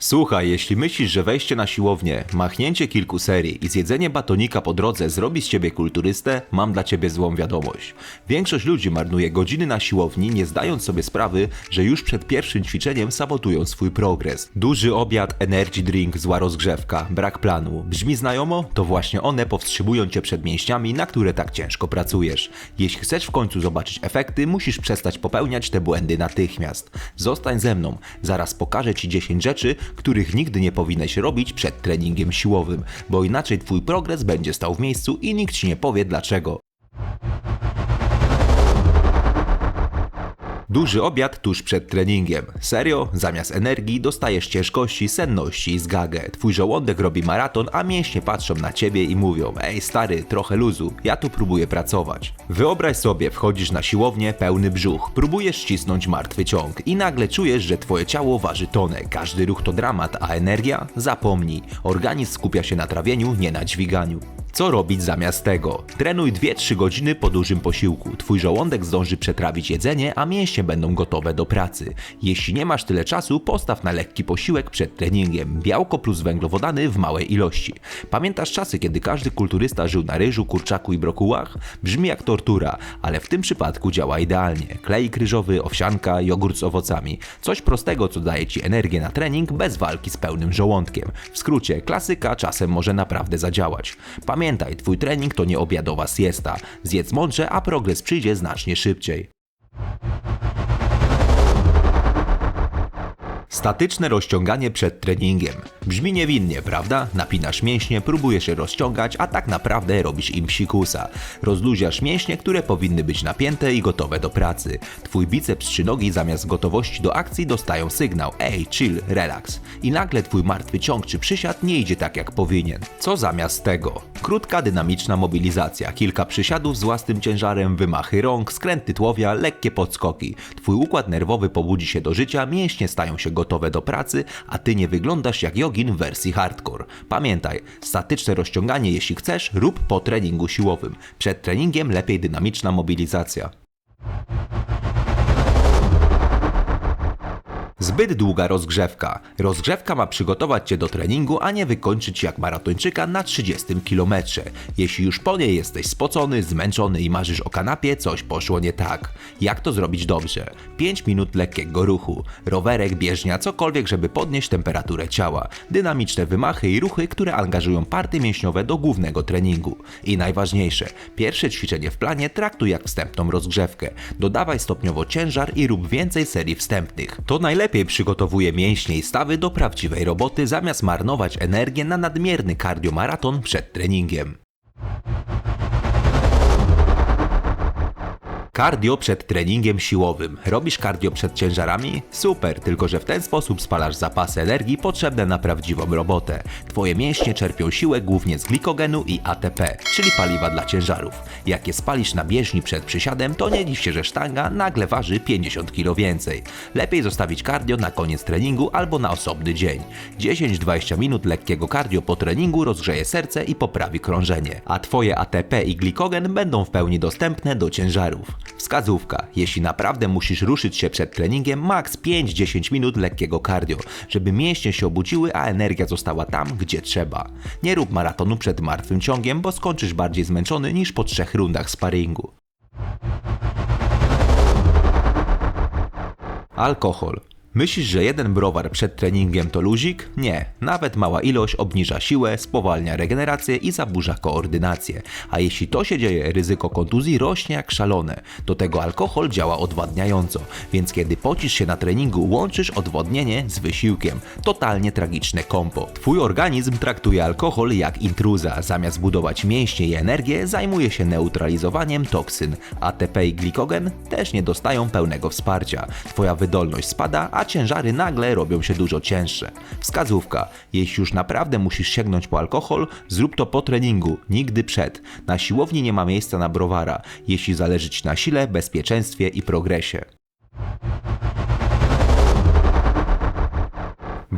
Słuchaj, jeśli myślisz, że wejście na siłownię, machnięcie kilku serii i zjedzenie batonika po drodze zrobi z ciebie kulturystę, mam dla ciebie złą wiadomość. Większość ludzi marnuje godziny na siłowni, nie zdając sobie sprawy, że już przed pierwszym ćwiczeniem sabotują swój progres. Duży obiad, energy drink, zła rozgrzewka, brak planu. Brzmi znajomo? To właśnie one powstrzymują cię przed mięśniami, na które tak ciężko pracujesz. Jeśli chcesz w końcu zobaczyć efekty, musisz przestać popełniać te błędy natychmiast. Zostań ze mną, zaraz pokażę ci 10 rzeczy, których nigdy nie powinieneś robić przed treningiem siłowym, bo inaczej twój progres będzie stał w miejscu i nikt ci nie powie dlaczego. Duży obiad tuż przed treningiem. Serio? Zamiast energii dostajesz ciężkości, senności i zgagę. Twój żołądek robi maraton, a mięśnie patrzą na ciebie i mówią Ej stary, trochę luzu, ja tu próbuję pracować. Wyobraź sobie, wchodzisz na siłownię, pełny brzuch, próbujesz ścisnąć martwy ciąg i nagle czujesz, że twoje ciało waży tonę. Każdy ruch to dramat, a energia? Zapomnij. Organizm skupia się na trawieniu, nie na dźwiganiu. Co robić zamiast tego? Trenuj 2-3 godziny po dużym posiłku. Twój żołądek zdąży przetrawić jedzenie, a mięśnie będą gotowe do pracy. Jeśli nie masz tyle czasu, postaw na lekki posiłek przed treningiem. Białko plus węglowodany w małej ilości. Pamiętasz czasy, kiedy każdy kulturysta żył na ryżu, kurczaku i brokułach? Brzmi jak tortura, ale w tym przypadku działa idealnie. Klej ryżowy, owsianka, jogurt z owocami. Coś prostego, co daje Ci energię na trening bez walki z pełnym żołądkiem. W skrócie, klasyka czasem może naprawdę zadziałać. Twój trening to nie obiadowa siesta. Zjedz mądrze, a progres przyjdzie znacznie szybciej. Statyczne rozciąganie przed treningiem. Brzmi niewinnie, prawda? Napinasz mięśnie, próbujesz je rozciągać, a tak naprawdę robisz im psikusa. Rozluźniasz mięśnie, które powinny być napięte i gotowe do pracy. Twój biceps czy nogi zamiast gotowości do akcji dostają sygnał ej, chill, relax. I nagle twój martwy ciąg czy przysiad nie idzie tak jak powinien. Co zamiast tego? Krótka, dynamiczna mobilizacja, kilka przysiadów z własnym ciężarem, wymachy rąk, skręty tłowia, lekkie podskoki. Twój układ nerwowy pobudzi się do życia, mięśnie stają się gotowe do pracy, a ty nie wyglądasz jak jogin w wersji hardcore. Pamiętaj, statyczne rozciąganie jeśli chcesz, rób po treningu siłowym. Przed treningiem lepiej dynamiczna mobilizacja. Zbyt długa rozgrzewka. Rozgrzewka ma przygotować Cię do treningu, a nie wykończyć jak maratończyka na 30 km. Jeśli już po niej jesteś spocony, zmęczony i marzysz o kanapie, coś poszło nie tak. Jak to zrobić dobrze? 5 minut lekkiego ruchu. Rowerek, bieżnia, cokolwiek, żeby podnieść temperaturę ciała. Dynamiczne wymachy i ruchy, które angażują partie mięśniowe do głównego treningu. I najważniejsze, pierwsze ćwiczenie w planie traktuj jak wstępną rozgrzewkę. Dodawaj stopniowo ciężar i rób więcej serii wstępnych. To najlepiej przygotowuje mięśnie i stawy do prawdziwej roboty, zamiast marnować energię na nadmierny kardiomaraton przed treningiem. Cardio przed treningiem siłowym. Robisz cardio przed ciężarami? Super, tylko że w ten sposób spalasz zapasy energii potrzebne na prawdziwą robotę. Twoje mięśnie czerpią siłę głównie z glikogenu i ATP, czyli paliwa dla ciężarów. Jak je spalisz na bieżni przed przysiadem, to nie dziw się, że sztanga nagle waży 50 kg więcej. Lepiej zostawić cardio na koniec treningu albo na osobny dzień. 10-20 minut lekkiego cardio po treningu rozgrzeje serce i poprawi krążenie, a Twoje ATP i glikogen będą w pełni dostępne do ciężarów. Wskazówka. Jeśli naprawdę musisz ruszyć się przed treningiem, maks 5-10 minut lekkiego cardio, żeby mięśnie się obudziły, a energia została tam, gdzie trzeba. Nie rób maratonu przed martwym ciągiem, bo skończysz bardziej zmęczony niż po trzech rundach sparingu. Alkohol. Myślisz, że jeden browar przed treningiem to luzik? Nie. Nawet mała ilość obniża siłę, spowalnia regenerację i zaburza koordynację. A jeśli to się dzieje, ryzyko kontuzji rośnie jak szalone. Do tego alkohol działa odwadniająco, więc kiedy pocisz się na treningu, łączysz odwodnienie z wysiłkiem. Totalnie tragiczne kompo. Twój organizm traktuje alkohol jak intruza. Zamiast budować mięśnie i energię, zajmuje się neutralizowaniem toksyn. ATP i glikogen też nie dostają pełnego wsparcia. Twoja wydolność spada, a ciężary nagle robią się dużo cięższe. Wskazówka: jeśli już naprawdę musisz sięgnąć po alkohol, zrób to po treningu, nigdy przed. Na siłowni nie ma miejsca na browara, jeśli zależy Ci na sile, bezpieczeństwie i progresie.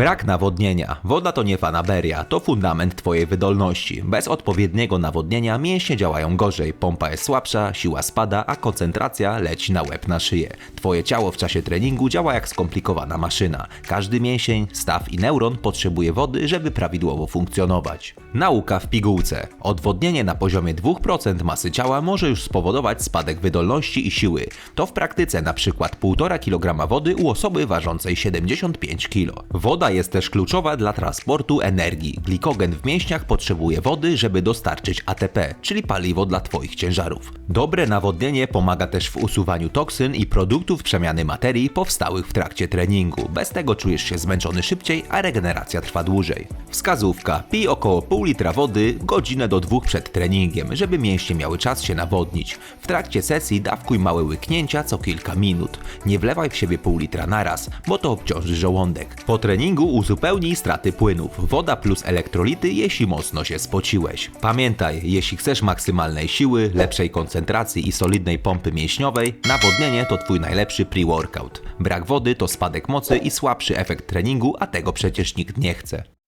Brak nawodnienia. Woda to nie fanaberia, to fundament Twojej wydolności. Bez odpowiedniego nawodnienia mięśnie działają gorzej, pompa jest słabsza, siła spada, a koncentracja leci na łeb na szyję. Twoje ciało w czasie treningu działa jak skomplikowana maszyna. Każdy mięsień, staw i neuron potrzebuje wody, żeby prawidłowo funkcjonować. Nauka w pigułce. Odwodnienie na poziomie 2% masy ciała może już spowodować spadek wydolności i siły. To w praktyce na przykład 1,5 kg wody u osoby ważącej 75 kg. Woda jest też kluczowa dla transportu energii. Glikogen w mięśniach potrzebuje wody, żeby dostarczyć ATP, czyli paliwo dla Twoich ciężarów. Dobre nawodnienie pomaga też w usuwaniu toksyn i produktów przemiany materii powstałych w trakcie treningu. Bez tego czujesz się zmęczony szybciej, a regeneracja trwa dłużej. Wskazówka: pij około pół litra wody godzinę do dwóch przed treningiem, żeby mięśnie miały czas się nawodnić. W trakcie sesji dawkuj małe łyknięcia co kilka minut. Nie wlewaj w siebie pół litra naraz, bo to obciąży żołądek. Po treningu uzupełnij straty płynów. Woda plus elektrolity, jeśli mocno się spociłeś. Pamiętaj, jeśli chcesz maksymalnej siły, lepszej koncentracji i solidnej pompy mięśniowej, nawodnienie to twój najlepszy pre-workout. Brak wody to spadek mocy i słabszy efekt treningu, a tego przecież nikt nie chce.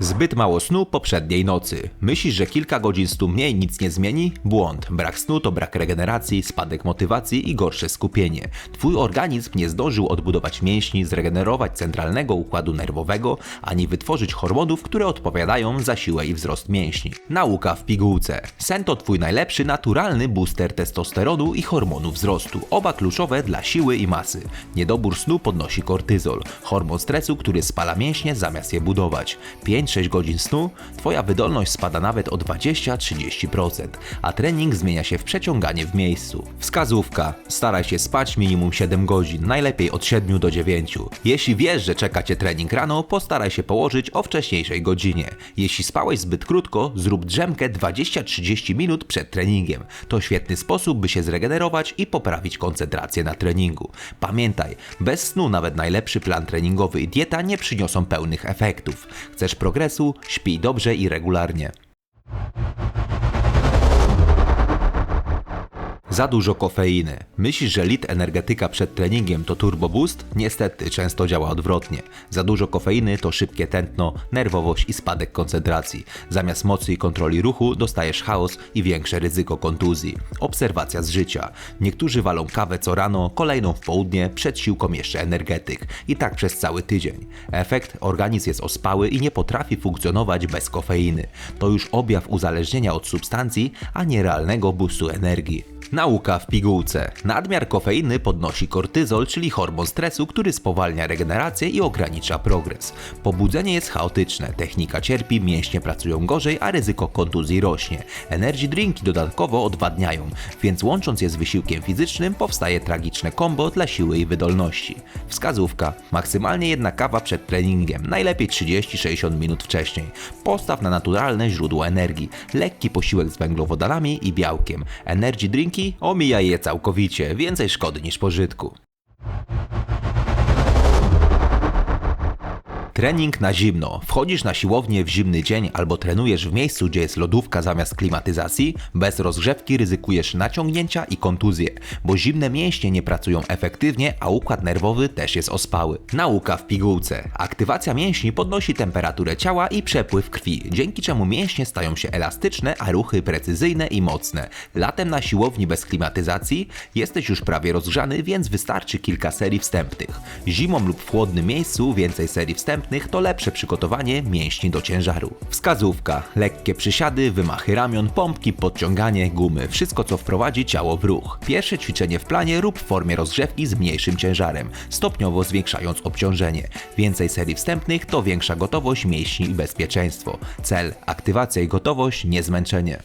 Zbyt mało snu poprzedniej nocy. Myślisz, że kilka godzin snu mniej nic nie zmieni? Błąd. Brak snu to brak regeneracji, spadek motywacji i gorsze skupienie. Twój organizm nie zdążył odbudować mięśni, zregenerować centralnego układu nerwowego, ani wytworzyć hormonów, które odpowiadają za siłę i wzrost mięśni. Nauka w pigułce. Sen to twój najlepszy naturalny booster testosteronu i hormonu wzrostu, oba kluczowe dla siły i masy. Niedobór snu podnosi kortyzol, hormon stresu, który spala mięśnie zamiast je budować. 5-6 godzin snu, twoja wydolność spada nawet o 20-30%, a trening zmienia się w przeciąganie w miejscu. Wskazówka: staraj się spać minimum 7 godzin, najlepiej od 7 do 9. Jeśli wiesz, że czeka cię trening rano, postaraj się położyć o wcześniejszej godzinie. Jeśli spałeś zbyt krótko, zrób drzemkę 20-30 minut przed treningiem. To świetny sposób, by się zregenerować i poprawić koncentrację na treningu. Pamiętaj, bez snu nawet najlepszy plan treningowy i dieta nie przyniosą pełnych efektów. Chcesz progresu? Śpij dobrze i regularnie. Za dużo kofeiny. Myślisz, że lit energetyka przed treningiem to turbo boost? Niestety, często działa odwrotnie. Za dużo kofeiny to szybkie tętno, nerwowość i spadek koncentracji. Zamiast mocy i kontroli ruchu dostajesz chaos i większe ryzyko kontuzji. Obserwacja z życia. Niektórzy walą kawę co rano, kolejną w południe, przed siłką jeszcze energetyk. I tak przez cały tydzień. Efekt? Organizm jest ospały i nie potrafi funkcjonować bez kofeiny. To już objaw uzależnienia od substancji, a nie realnego boostu energii. Nauka w pigułce. Nadmiar kofeiny podnosi kortyzol, czyli hormon stresu, który spowalnia regenerację i ogranicza progres. Pobudzenie jest chaotyczne, technika cierpi, mięśnie pracują gorzej, a ryzyko kontuzji rośnie. Energy drinki dodatkowo odwadniają, więc łącząc je z wysiłkiem fizycznym powstaje tragiczne kombo dla siły i wydolności. Wskazówka. Maksymalnie jedna kawa przed treningiem, najlepiej 30-60 minut wcześniej. Postaw na naturalne źródło energii. Lekki posiłek z węglowodanami i białkiem. Energy drinki omijaj je całkowicie, więcej szkody niż pożytku. Trening na zimno. Wchodzisz na siłownię w zimny dzień albo trenujesz w miejscu, gdzie jest lodówka zamiast klimatyzacji? Bez rozgrzewki ryzykujesz naciągnięcia i kontuzje, bo zimne mięśnie nie pracują efektywnie, a układ nerwowy też jest ospały. Nauka w pigułce. Aktywacja mięśni podnosi temperaturę ciała i przepływ krwi, dzięki czemu mięśnie stają się elastyczne, a ruchy precyzyjne i mocne. Latem na siłowni bez klimatyzacji jesteś już prawie rozgrzany, więc wystarczy kilka serii wstępnych. Zimą lub w chłodnym miejscu więcej serii wstępnych to lepsze przygotowanie mięśni do ciężaru. Wskazówka: lekkie przysiady, wymachy ramion, pompki, podciąganie, gumy, wszystko co wprowadzi ciało w ruch. Pierwsze ćwiczenie w planie rób w formie rozgrzewki z mniejszym ciężarem, stopniowo zwiększając obciążenie. Więcej serii wstępnych to większa gotowość mięśni i bezpieczeństwo. Cel: aktywacja i gotowość, nie zmęczenie.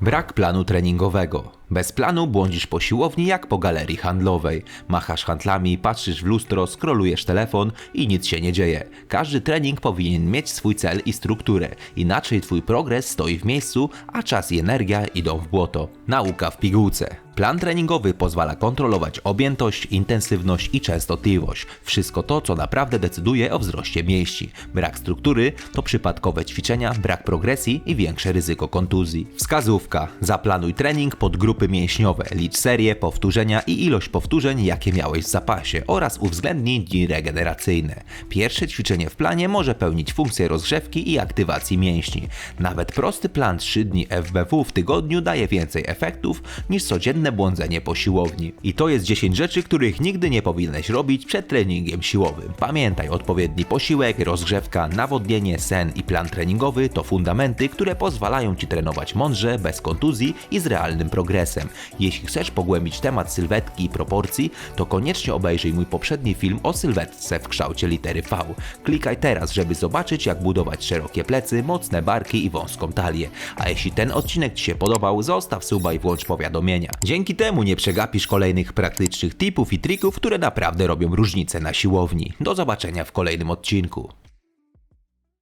Brak planu treningowego. Bez planu błądzisz po siłowni jak po galerii handlowej. Machasz handlami, patrzysz w lustro, skrolujesz telefon i nic się nie dzieje. Każdy trening powinien mieć swój cel i strukturę. Inaczej twój progres stoi w miejscu, a czas i energia idą w błoto. Nauka w pigułce. Plan treningowy pozwala kontrolować objętość, intensywność i częstotliwość. Wszystko to, co naprawdę decyduje o wzroście mięśni. Brak struktury to przypadkowe ćwiczenia, brak progresji i większe ryzyko kontuzji. Wskazówka. Zaplanuj trening pod grupy mięśniowe, licz serię, powtórzenia i ilość powtórzeń, jakie miałeś w zapasie oraz uwzględnij dni regeneracyjne. Pierwsze ćwiczenie w planie może pełnić funkcję rozgrzewki i aktywacji mięśni. Nawet prosty plan 3 dni FBW w tygodniu daje więcej efektów niż codzienne błądzenie po siłowni. I to jest 10 rzeczy, których nigdy nie powinieneś robić przed treningiem siłowym. Pamiętaj, odpowiedni posiłek, rozgrzewka, nawodnienie, sen i plan treningowy to fundamenty, które pozwalają Ci trenować mądrze, bez kontuzji i z realnym progresem. Jeśli chcesz pogłębić temat sylwetki i proporcji, to koniecznie obejrzyj mój poprzedni film o sylwetce w kształcie litery V. Klikaj teraz, żeby zobaczyć jak budować szerokie plecy, mocne barki i wąską talię. A jeśli ten odcinek Ci się podobał, zostaw suba i włącz powiadomienia. Dzięki temu nie przegapisz kolejnych praktycznych tipów i trików, które naprawdę robią różnicę na siłowni. Do zobaczenia w kolejnym odcinku.